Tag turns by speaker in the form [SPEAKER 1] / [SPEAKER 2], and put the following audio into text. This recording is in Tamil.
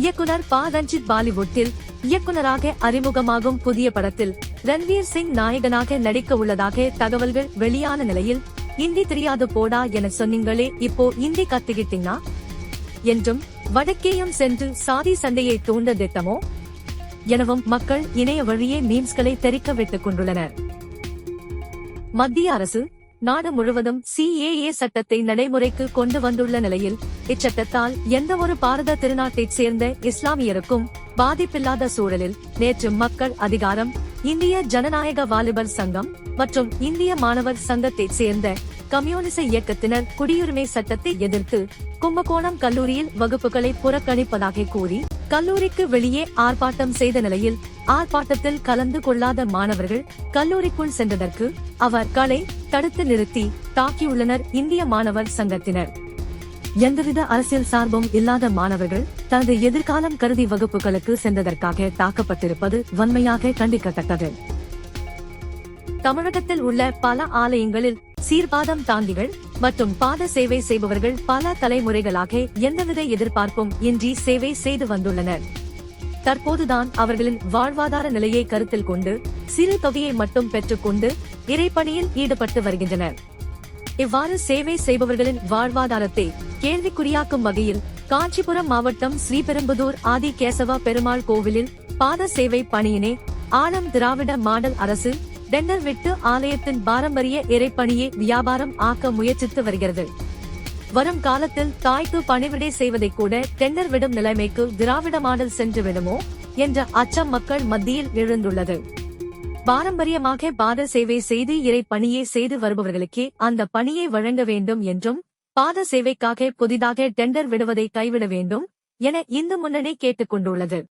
[SPEAKER 1] இயக்குனர் பா. ரஞ்சித் பாலிவுட்டில் இயக்குனராக அறிமுகமாகும் புதிய படத்தில் ரன்வீர் சிங் நாயகனாக நடிக்க உள்ளதாக தகவல்கள் வெளியான நிலையில் இந்தி தெரியாது போடா என சொன்னீங்களே இப்போ இந்தி கத்துக்கிட்டீங்கன்னா என்றும் வடக்கேயும் சென்று சாதி சண்டையை தூண்ட திட்டமோ? எனவும் மக்கள் இணைய வழியே மீம்ஸ்களை தெரிக்க விட்டுக் கொண்டுள்ளனர். மத்திய அரசு நாடு முழுவதும் சிஏஏ சட்டத்தை நடைமுறைக்கு கொண்டு வந்துள்ள நிலையில் இச்சட்டத்தால் எந்தவொரு பாரத திருநாட்டைச் சேர்ந்த இஸ்லாமியருக்கும் பாதிப்பில்லாத சூழலில் நேற்று மக்கள் அதிகாரம் இந்திய ஜனநாயக வாலிபர் சங்கம் மற்றும் இந்திய மாணவர் சங்கத்தைச் சேர்ந்த கம்யூனிச இயக்கத்தினர் குடியுரிமை சட்டத்தை எதிர்த்து கும்பகோணம் கல்லூரியில் வகுப்புகளை புறக்கணிப்பதாக கூறி கல்லூரிக்கு வெளியே ஆர்ப்பாட்டம் செய்த நிலையில் ஆர்ப்பாட்டத்தில் கலந்து கொள்ளாத மாணவர்கள் கல்லூரிக்குள் சென்றதற்கு அவர்களை தடுத்து நிறுத்தி தாக்கியுள்ளனர் இந்திய மாணவர் சங்கத்தினர். எந்தவித அரசியல் சார்பும் இல்லாத மாணவர்கள் தனது எதிர்காலம் கருதி வகுப்புகளுக்கு சென்றதற்காக தாக்கப்பட்டிருப்பது வன்மையாக கண்டிக்கத்தக்கது. தமிழகத்தில் உள்ள பல ஆலயங்களில் சீர்பாதம் தாங்கிகள் மற்றும் பாத சேவை செய்பவர்கள் பல தலைமுறைகளாக எந்தவித எதிர்பார்ப்பும் இன்றி சேவை செய்து வந்துள்ளனர். தற்போதுதான் அவர்களின் வாழ்வாதார நிலையை கருத்தில் கொண்டு சிறு தொகையை மட்டும் பெற்றுக்கொண்டு இறைப்பணியில் ஈடுபட்டு வருகின்றனர். இவ்வாறு சேவை செய்பவர்களின் வாழ்வாதாரத்தை கேள்விக்குறியாக்கும் வகையில் காஞ்சிபுரம் மாவட்டம் ஸ்ரீபெரும்புதூர் ஆதி கேசவ பெருமாள் கோவிலில் பாத சேவை பணியினை ஆலம் திராவிட மாடல் அரசு டெண்டர் விட்டு ஆலயத்தின் பாரம்பரிய இறைப்பணியை வியாபாரம் ஆக்க முயற்சித்து வருகிறது. வரும் காலத்தில் தாய்க்கு பணிவிடை செய்வதை கூட டெண்டர் விடும் நிலைமைக்கு திராவிட மாடல் சென்று விடுமோ என்ற அச்சம் மக்கள் மத்தியில் எழுந்துள்ளது. பாரம்பரியமாக பாத சேவை செய்து இறை பணியை செய்து வருபவர்களுக்கே அந்த பணியை வழங்க வேண்டும் என்றும் பாத சேவைக்காக புதிதாக டெண்டர் விடுவதை கைவிட வேண்டும் என இந்து முன்னணி கேட்டுக் கொண்டுள்ளது